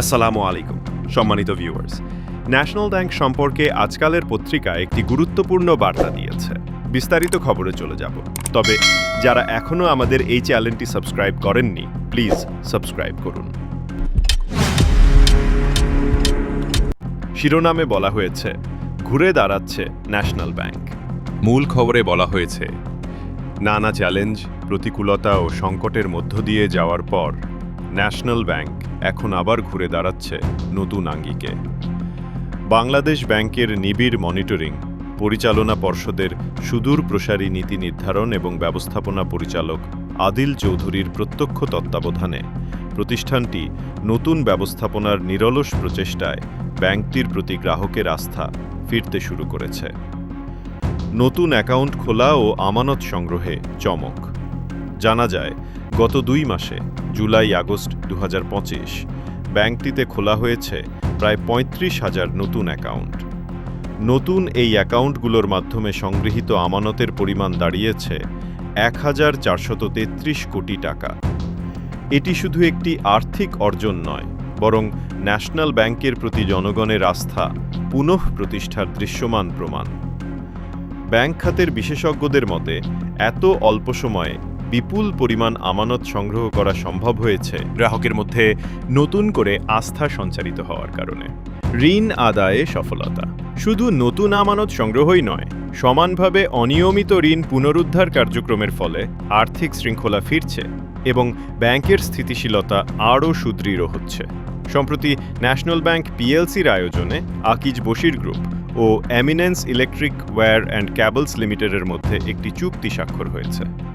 আসসালামু আলাইকুম, সম্মানিত ভিউয়ার্স ন্যাশনাল ব্যাংক সম্পর্কে আজকালের পত্রিকা একটি গুরুত্বপূর্ণ বার্তা দিয়েছে। বিস্তারিত খবরে চলে যাব। তবে যারা এখনও আমাদের এই চ্যানেলটি সাবস্ক্রাইব করেননি, প্লিজ সাবস্ক্রাইব করুন। শিরোনামে বলা হয়েছে, ঘুরে দাঁড়াচ্ছে ন্যাশনাল ব্যাংক মূল খবরে বলা হয়েছে, নানা চ্যালেঞ্জ, প্রতিকূলতা ও সংকটের মধ্য দিয়ে যাওয়ার পর ন্যাশনাল ব্যাংক এখন আবার ঘুরে দাঁড়াচ্ছে নতুন আঙ্গিকে। বাংলাদেশ ব্যাংকের নিবিড় মনিটরিং, পরিচালনা পর্ষদের সুদূর প্রসারী নীতি নির্ধারণ এবং ব্যবস্থাপনা পরিচালক আদিল চৌধুরীর প্রত্যক্ষ তত্ত্বাবধানে প্রতিষ্ঠানটি নতুন ব্যবস্থাপনার নিরলস প্রচেষ্টায় ব্যাংকটির প্রতি গ্রাহকের আস্থা ফিরতে শুরু করেছে। নতুন অ্যাকাউন্ট খোলা ও আমানত সংগ্রহে চমক। জানা যায় গত দুই মাসে, জুলাই, আগস্ট দু ব্যাংকটিতে খোলা হয়েছে প্রায় পঁয়ত্রিশ হাজার নতুন অ্যাকাউন্ট। নতুন এই অ্যাকাউন্টগুলোর মাধ্যমে সংগৃহীত আমানতের পরিমাণ দাঁড়িয়েছে এক হাজার চারশত তেত্রিশ কোটি টাকা। এটি শুধু একটি আর্থিক অর্জন নয়, বরং ন্যাশনাল ব্যাংকের প্রতি জনগণের আস্থা পুনঃ প্রতিষ্ঠার দৃশ্যমান প্রমাণ। ব্যাংক খাতের বিশেষজ্ঞদের মতে, এত অল্প সময়ে বিপুল পরিমাণ আমানত সংগ্রহ করা সম্ভব হয়েছে গ্রাহকের মধ্যে নতুন করে আস্থা সঞ্চারিত হওয়ার কারণে। ঋণ আদায়ে সফলতা। শুধু নতুন আমানত সংগ্রহই নয়, সমানভাবে অনিয়মিত ঋণ পুনরুদ্ধার কার্যক্রমের ফলে আর্থিক শৃঙ্খলা ফিরছে এবং ব্যাংকের স্থিতিশীলতা আরও সুদৃঢ় হচ্ছে। সম্প্রতি ন্যাশনাল ব্যাংক পিএলসির আয়োজনে Akij Bashir group O eminence electric wire and cables লিমিটেডের মধ্যে একটি চুক্তি স্বাক্ষর হয়েছে।